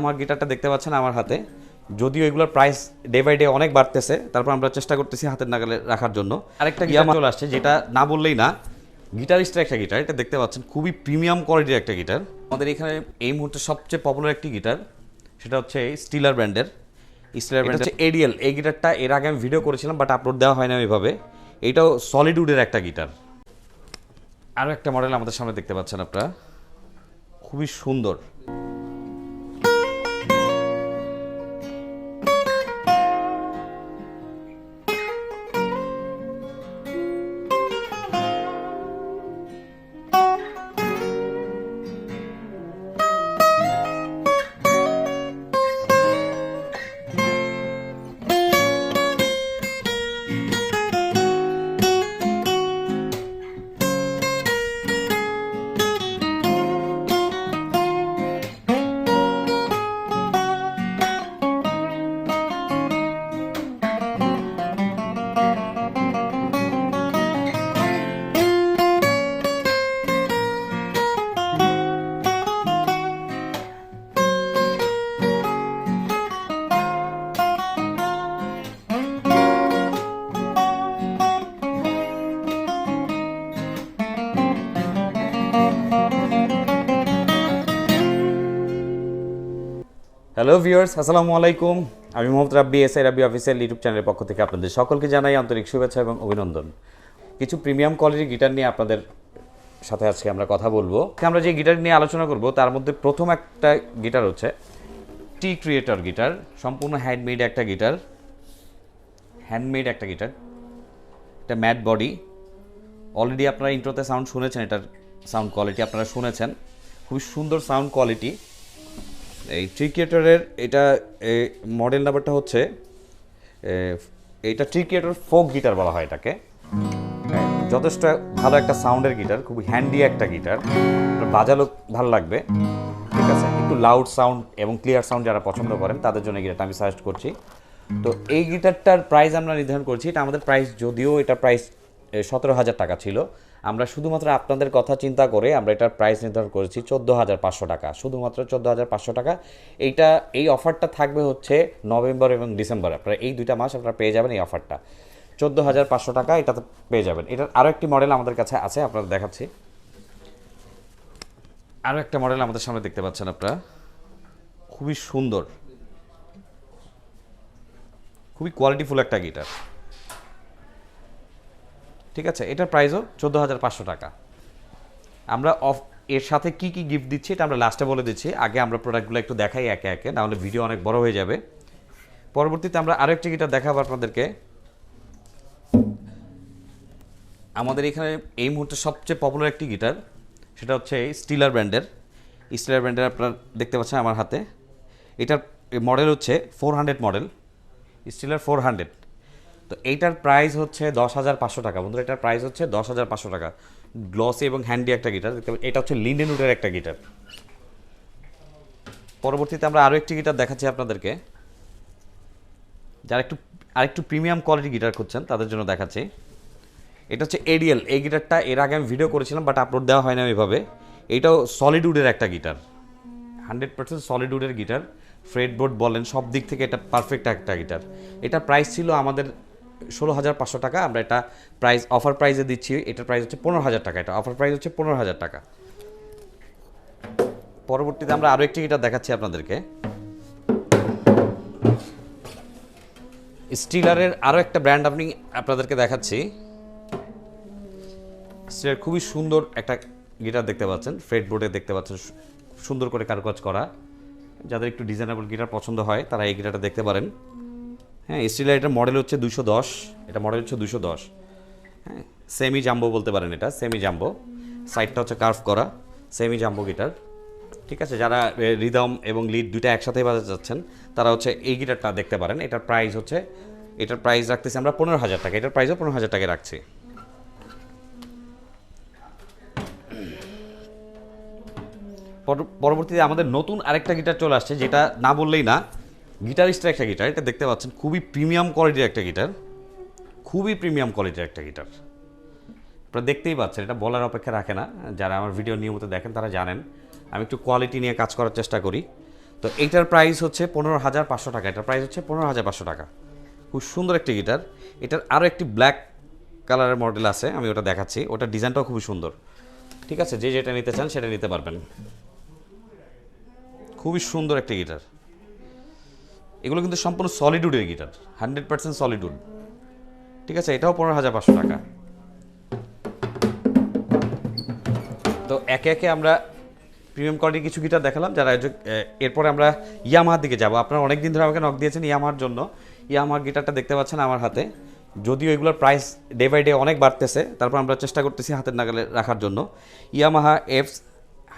আমার গিটারটা দেখতে পাচ্ছেন আমার হাতে। যদিও এগুলোর প্রাইস ডে বাই ডে অনেক বাড়তেছে তারপর আমরা চেষ্টা করতেছি হাতের নাগালে রাখার জন্য। আরেকটা গিটার চলে আসছে যেটা না বললেই না গিটারিস্টের একটা গিটার এটা দেখতে পাচ্ছেন খুবই প্রিমিয়াম কোয়ালিটির একটা গিটার আমাদের এখানে এই মুহূর্তে সবচেয়ে পপুলার একটি গিটার সেটা হচ্ছে স্টিলার ব্র্যান্ডের স্টিলার ব্র্যান্ড হচ্ছে এডিএল এই গিটারটা এর আগে আমি ভিডিও করেছিলাম বাট আপলোড দেওয়া হয় না ওইভাবে এইটাও সলিডউডের একটা গিটার আরও একটা মডেল আমাদের সামনে দেখতে পাচ্ছেন আপনারা। খুবই সুন্দর। হ্যালো ভিউয়ার্স আসসালামু আলাইকুম আমি Mohammad Rabbi S I Rabbi official YouTube চ্যানেলের পক্ষ থেকে আপনাদের সকলকে জানাই আন্তরিক শুভেচ্ছা এবং অভিনন্দন। কিছু প্রিমিয়াম কোয়ালিটির গিটার নিয়ে আপনাদের সাথে আজকে আমরা কথা বলব। আমরা যে গিটার নিয়ে আলোচনা করব, তার মধ্যে প্রথম একটা গিটার হচ্ছে টি ক্রিয়েটর গিটার। সম্পূর্ণ হ্যান্ডমেড একটা গিটার। হ্যান্ডমেড একটা গিটার। এটা ম্যাট বডি অলরেডি আপনারা ইন্ট্রোতে সাউন্ড শুনেছেন, এটার সাউন্ড কোয়ালিটি আপনারা শুনেছেন। খুবই সুন্দর সাউন্ড কোয়ালিটি। এই ট্রিকিয়েটারের এটা মডেল নাম্বারটা হচ্ছে এটা এইটা ট্রিকিয়েটার ফোক গিটার বলা হয় এটাকে। যথেষ্ট ভালো একটা সাউন্ডের গিটার, খুবই হ্যান্ডি একটা গিটার। বাজালো ভালো লাগবে। ঠিক আছে, একটু লাউড সাউন্ড এবং ক্লিয়ার সাউন্ড যারা পছন্দ করেন, তাদের জন্য গিটারটা আমি সাজেস্ট করছি। তো এই গিটারটার প্রাইস আমরা নির্ধারণ করছি, এটা আমাদের প্রাইস যদিও এটা প্রাইস সতেরো হাজার টাকা ছিল। আমরা শুধুমাত্র আপনাদের কথা চিন্তা করে আমরা এটার প্রাইস নির্ধারণ করেছি চোদ্দ হাজার পাঁচশো টাকা। শুধুমাত্র চোদ্দ হাজার পাঁচশো টাকা। এইটা, এই অফারটা থাকবে হচ্ছে নভেম্বর এবং ডিসেম্বর। আপনারা এই দুইটা মাস আপনারা পেয়ে যাবেন এই অফারটা চোদ্দ হাজার পাঁচশো টাকা এটাতে পেয়ে যাবেন। এটার আরও একটি মডেল আমাদের কাছে আছে, আপনাদের দেখাচ্ছি। আরও একটা মডেল আমাদের সামনে দেখতে পাচ্ছেন আপনারা। খুবই সুন্দর। খুবই কোয়ালিটিফুল একটা গিটার ঠিক আছে? এটার প্রাইসও চোদ্দ হাজার পাঁচশো টাকা। আমরা অফ এর সাথে কি কি গিফট দিচ্ছি এটা আমরা লাস্টে বলে দিচ্ছি। আগে আমরা প্রোডাক্টগুলো একটু দেখাই একে একে, নাহলে ভিডিও অনেক বড় হয়ে যাবে। পরবর্তীতে আমরা আরেকটি গিটার দেখাবো আপনাদেরকে। আমাদের এখানে এই মুহূর্তে সবচেয়ে পপুলার একটি গিটার সেটা হচ্ছে স্টিলার ব্র্যান্ডের স্টিলার ব্র্যান্ডের আপনারা দেখতে পাচ্ছেন আমার হাতে। এটার মডেল হচ্ছে ফোর হান্ড্রেড মডেল স্টিলার ফোর হান্ড্রেড তো এইটার প্রাইস হচ্ছে দশ হাজার পাঁচশো টাকা। বন্ধুরা, এটার প্রাইস হচ্ছে দশ হাজার পাঁচশো টাকা। গ্লসি এবং হ্যান্ডি একটা গিটার দেখতে। এটা হচ্ছে লিন্ডেন উডের একটা গিটার পরবর্তীতে আমরা আরও একটি গিটার দেখাচ্ছি আপনাদেরকে। যারা একটু, আরেকটু প্রিমিয়াম কোয়ালিটি গিটার খুঁজছেন, তাদের জন্য দেখাচ্ছি। এটা হচ্ছে এডিএল এই গিটারটা এর আগে আমি ভিডিও করেছিলাম বাট আপলোড দেওয়া হয় না ওইভাবে এটাও সলিডউডের একটা গিটার হান্ড্রেড পার্সেন্ট সলিডউডের গিটার ফ্রেডবোর্ড বলেন, সব দিক থেকে এটা পারফেক্ট একটা গিটার এটা প্রাইস ছিল আমাদের ষোলো হাজার পাঁচশো টাকা আমরা এটা প্রাইস অফার প্রাইসে দিচ্ছি। এটার প্রাইস হচ্ছে পনেরো হাজার টাকা, এটা অফার প্রাইস হচ্ছে পনেরো হাজার টাকা। পরবর্তীতে আমরা আরও একটি গিটার দেখাচ্ছি আপনাদেরকে। স্টিলারের আরও একটা ব্র্যান্ড আপনি আপনাদেরকে দেখাচ্ছি। স্টিলার খুবই সুন্দর একটা গিটার দেখতে পাচ্ছেন ফ্রেড বোর্ডে দেখতে পাচ্ছেন সুন্দর করে কারুকাজ করা। যাদের একটু ডিজাইনেবল গিটার পছন্দ হয়, তারা এই গিটারটা দেখতে পারেন। হ্যাঁ স্টিলার এটার মডেল হচ্ছে দুশো দশ, এটা মডেল হচ্ছে দুশো দশ। হ্যাঁ সেমি জাম্বো বলতে পারেন এটা সেমি জাম্বো সাইডটা হচ্ছে কার্ভ করা সেমি জাম্বো গিটার ঠিক আছে, যারা রিদম এবং লিড দুইটা একসাথে বাজাতে যাচ্ছেন, তারা হচ্ছে এই গিটারটা দেখতে পারেন। এটার প্রাইস হচ্ছে, এটার প্রাইস রাখতেছি আমরা পনেরো হাজার টাকা, এটার প্রাইসও পনেরো হাজার টাকায় রাখছি। পরবর্তীতে আমাদের নতুন আরেকটা গিটার চলে আসছে, যেটা না বললেই না গিটারিস্টের একটা গিটার, এটা দেখতে পাচ্ছেন, খুবই প্রিমিয়াম কোয়ালিটির একটা গিটার, খুবই প্রিমিয়াম কোয়ালিটির একটা গিটার। আপনারা দেখতেই পাচ্ছেন, এটা বলার অপেক্ষা রাখে না, যারা আমার ভিডিও নিয়মিত দেখেন তারা জানেন, আমি একটু কোয়ালিটি নিয়ে কাজ করার চেষ্টা করি। তো এটার প্রাইস হচ্ছে পনেরো হাজার পাঁচশো টাকা, এটার প্রাইস হচ্ছে পনেরো হাজার পাঁচশো টাকা। খুব সুন্দর একটি গিটার, এটার আরও একটি ব্ল্যাক কালারের মডেল আছে, আমি ওটা দেখাচ্ছি, ওটার ডিজাইনটাও খুবই সুন্দর। ঠিক আছে, যে যেটা নিতে চান সেটা নিতে পারবেন। খুবই সুন্দর একটি গিটার। এগুলো কিন্তু সম্পূর্ণ সলিডউডের guitar hundred percent solid wood ঠিক আছে, এটাও পনেরো হাজার পাঁচশো টাকা। তো একে একে আমরা প্রিমিয়াম কোয়ালিটির কিছু গিটার দেখালাম, যারা এরপরে আমরা ইয়ামাহার দিকে যাব। আপনারা অনেক দিন ধরে আমাকে নক দিয়েছেন ইয়ামাহার জন্য। ইয়ামাহার গিটারটা দেখতে পাচ্ছেন আমার হাতে। যদিও এগুলোর প্রাইস ডে বাই ডে অনেক বাড়তেছে, তারপর আমরা চেষ্টা করতেছি হাতের নাগালে রাখার জন্য। ইয়ামাহা এফ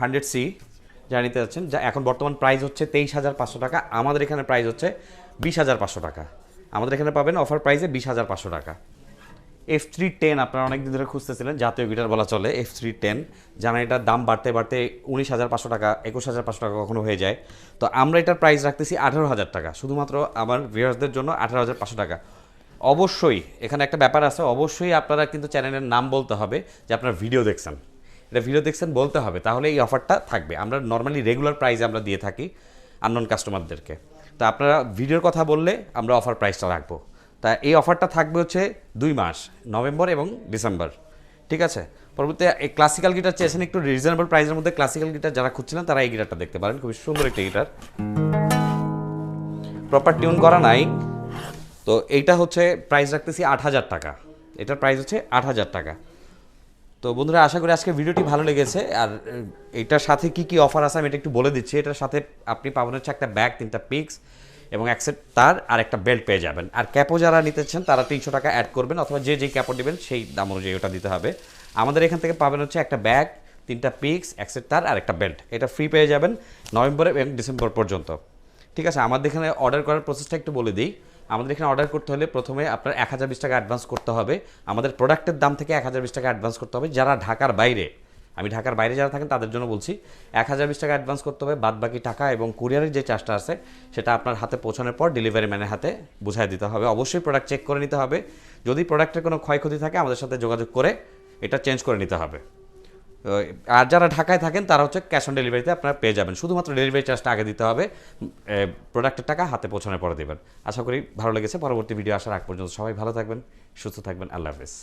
হান্ড্রেড সি যা নিতে যাচ্ছেন, যা এখন বর্তমান প্রাইস হচ্ছে তেইশ হাজার পাঁচশো টাকা, আমাদের এখানে প্রাইস হচ্ছে বিশ হাজার পাঁচশো টাকা। আমাদের এখানে পাবেন অফার প্রাইসে বিশ হাজার পাঁচশো টাকা। এফ থ্রি টেন আপনারা অনেক দিন ধরে খুঁজতেছিলেন, জাতীয় গিটার বলা চলে এফ থ্রি টেন জানা এটার দাম বাড়তে বাড়তে উনিশ হাজার পাঁচশো টাকা, একুশ হাজার পাঁচশো টাকা কখনো হয়ে যায়। তো আমরা এটার প্রাইস রাখতেছি আঠারো হাজার টাকা, শুধুমাত্র আমার ভিউয়ার্সদের জন্য আঠারো হাজার পাঁচশো টাকা। অবশ্যই, এখানে একটা ব্যাপার আছে, অবশ্যই আপনারা কিন্তু চ্যানেলের নাম বলতে হবে যে আপনারা ভিডিও দেখছেন। এটা ভিডিও দেখছেন, বলতে হবে। তাহলে এই অফারটা থাকবে। আমরা নর্মালি রেগুলার প্রাইস আমরা দিয়ে থাকি আননোন কাস্টমারদেরকে তো আপনারা ভিডিওর কথা বললে আমরা অফার প্রাইসটা রাখব। তা এই অফারটা থাকবে হচ্ছে দুই মাস নভেম্বর এবং ডিসেম্বর ঠিক আছে? পরবর্তী এই ক্লাসিক্যাল গিটার চেয়েছেন একটু রিজনেবল প্রাইসের মধ্যে ক্লাসিক্যাল গিটার যারা খুঁজছিলেন, তারা এই গিটারটা দেখতে পারেন। খুবই সুন্দর একটি গিটার প্রপার টিউন করা নাই। তো এইটা হচ্ছে প্রাইস রাখতেছি আট হাজার টাকা। এটার প্রাইস হচ্ছে আট হাজার টাকা। তো বন্ধুরা, আশা করি আজকে ভিডিওটি ভালো লেগেছে। আর এটার সাথে কি কি অফার আছে আমি এটা একটু বলে দিচ্ছি। এটার সাথে আপনি পাবেন হচ্ছে একটা ব্যাগ তিনটা পিক্স এবং এক সেট তার আর একটা বেল্ট পেয়ে যাবেন। আর ক্যাপও যারা নিতেছেন তারা তিনশো টাকা অ্যাড করবেন অথবা যে যেই ক্যাপও নেবেন, সেই দাম অনুযায়ী ওটা দিতে হবে। আমাদের এখান থেকে পাবেন হচ্ছে একটা ব্যাগ তিনটা পিক্স এক সেট তার আর একটা বেল্ট এটা ফ্রি পেয়ে যাবেন নভেম্বর এবং ডিসেম্বর পর্যন্ত। ঠিক আছে, আমাদের এখানে অর্ডার করার প্রসেসটা একটু বলে দিই। আমাদের এখানে অর্ডার করতে হলে প্রথমে আপনার এক হাজার বিশ টাকা অ্যাডভান্স করতে হবে। আমাদের প্রোডাক্টের দাম থেকে এক হাজার বিশ টাকা অ্যাডভান্স করতে হবে যারা ঢাকার বাইরে। আমি ঢাকার বাইরে যারা থাকেন তাদের জন্য বলছি, এক হাজার বিশ টাকা অ্যাডভান্স করতে হবে বাদ বাকি টাকা এবং কুরিয়ারের যে চার্জটা আছে, সেটা আপনার হাতে পৌঁছানোর পর ডেলিভারি ম্যানের হাতে বুঝাই দিতে হবে। অবশ্যই প্রোডাক্ট চেক করে নিতে হবে। যদি প্রোডাক্টের কোনো ক্ষয়ক্ষতি থাকে, আমাদের সাথে যোগাযোগ করে এটা চেঞ্জ করে নিতে হবে। আর যারা ঢাকায় থাকেন, তারা হচ্ছে ক্যাশ অন ডেলিভারিতে আপনারা পেয়ে যাবেন। শুধুমাত্র ডেলিভারি চার্জটা আগে দিতে হবে। প্রোডাক্টের টাকা হাতে পৌঁছানোর পরে দেবেন। আশা করি ভালো লেগেছে। পরবর্তী ভিডিও আসার আগ পর্যন্ত সবাই ভালো থাকবেন, সুস্থ থাকবেন। আল্লাহ হাফেজ।